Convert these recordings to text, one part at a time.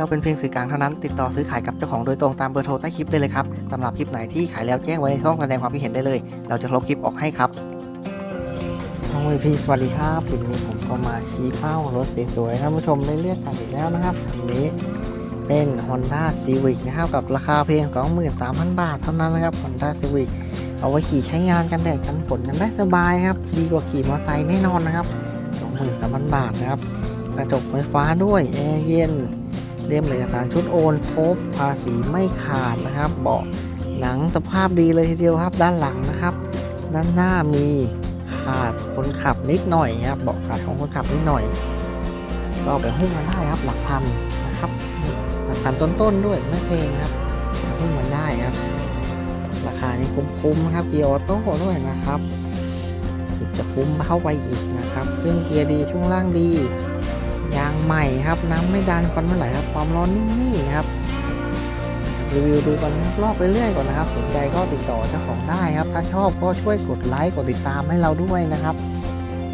เราเป็นเพียงสื่อกลางเท่านั้น ติดต่อซื้อขายกับเจ้าของโดยตรงตามเบอร์โทรใต้คลิปได้เลยครับสำหรับคลิปไหนที่ขายแล้วแจ้งไว้ในช่องแสดงความคิดเห็นได้เลย เราจะลบคลิปออกให้ครับน้องเวพี่สวัสดีครับวันนี้ผมก็มาชี้เป้ารถสวยๆท่านผู้ชมได้เลือกกันอีกแล้วนะครับวันนี้เป็น Honda Civic นะครับกับราคาเพียง 23,000 บาทเท่านั้นนะครับ Honda Civic เอาไว้ขี่ใช้งานกันแดดกันฝนกันได้สบายครับ ดีกว่าขี่มอเตอร์ไซค์แน่นอนนะครับ 23,000 บาทนะครับ กระจกไฟฟ้าด้วยแอร์เย็น เล่มเอกสารชุดโอนครบภาษีไม่ขาดนะครับ เบาะหนังสภาพดีเลยทีเดียวครับ ด้านหลังนะครับ ด้านหน้ามีขาดคนขับนิดหน่อยครับเบาะขาดของคนขับนิดหน่อย ก็เอาไปหุ้มมาได้ครับหลักพันนะครับหลักพันต้นๆด้วยไม่แพงครับหุ้มมาได้ครับ ราคานี้คุ้มๆครับเกียร์ออโต้ด้วยนะครับ สุดจะคุ้มเข้าไปอีกนะครับเครื่องเกียร์ดีช่วงล่างดี ยางใหม่ครับน้ำไม่ดันควันไม่ไหลครับความร้อนนิ่งๆครับรีวิวดูกันรอบเรื่อยๆก่อนนะครับสนใจก็ติดต่อเจ้าของได้ครับ ถ้าชอบก็ช่วยกดไลค์กดติดตามให้เราด้วยนะครับ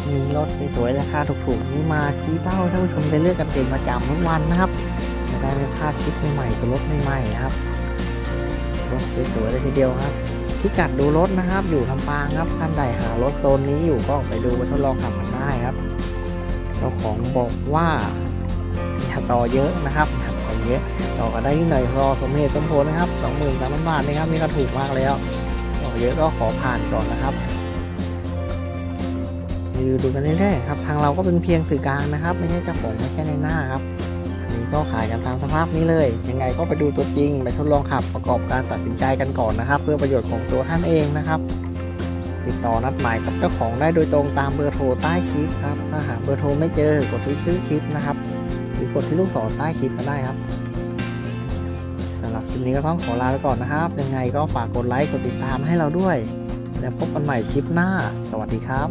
มีรถสวยๆราคาถูกๆนี้มาชี้เป้าท่านผู้ชมได้เลือกกันเป็นประจำทุกวันนะครับจะได้ไม่พลาดคลิปใหม่ๆกับรถใหม่ๆนะครับรถสวยๆเลยทีเดียวครับพิกัดดูรถนะครับ อยู่ลำปางครับท่านใดหารถโซนนี้อยู่ก็ไปดูไปทดลองขับมันได้ครับ เจ้าของบอกว่าอย่าต่อเยอะนะครับอย่าต่อเยอะต่อก็ได้ที่หน่อยรอสมเหตุสมผลนะครับสองหมื่นสามพันบาทนะครับนี่ก็ถูกมากแล้วต่อเยอะก็ขอผ่านก่อนนะครับรีวิวดูกันเรื่อยๆครับทางเราก็เป็นเพียงสื่อกลางนะครับ ไม่ใช่เจ้าของไม่ใช่ในหน้าครับนนี้ก็ขายกันตามสภาพนี้เลย ยังไงก็ไปดูตัวจริง ไปทดลองขับประกอบการตัดสินใจกันก่อนนะครับ เพื่อประโยชน์ของตัวท่านเองนะครับ ติดต่อนัดหมายกับเจ้าของได้โดยตรงตามเบอร์โทรใต้คลิปครับถ้าหาเบอร์โทรไม่เจอกดที่ชื่อคลิปนะครับ หรือกดที่ลูกศรใต้คลิปก็ได้ครับสำหรับคลิปนี้ก็ต้องขอลาไปก่อนนะครับ ยังไงก็ฝากกดไลค์กดติดตามให้เราด้วย แล้วพบกันใหม่คลิปหน้า สวัสดีครับ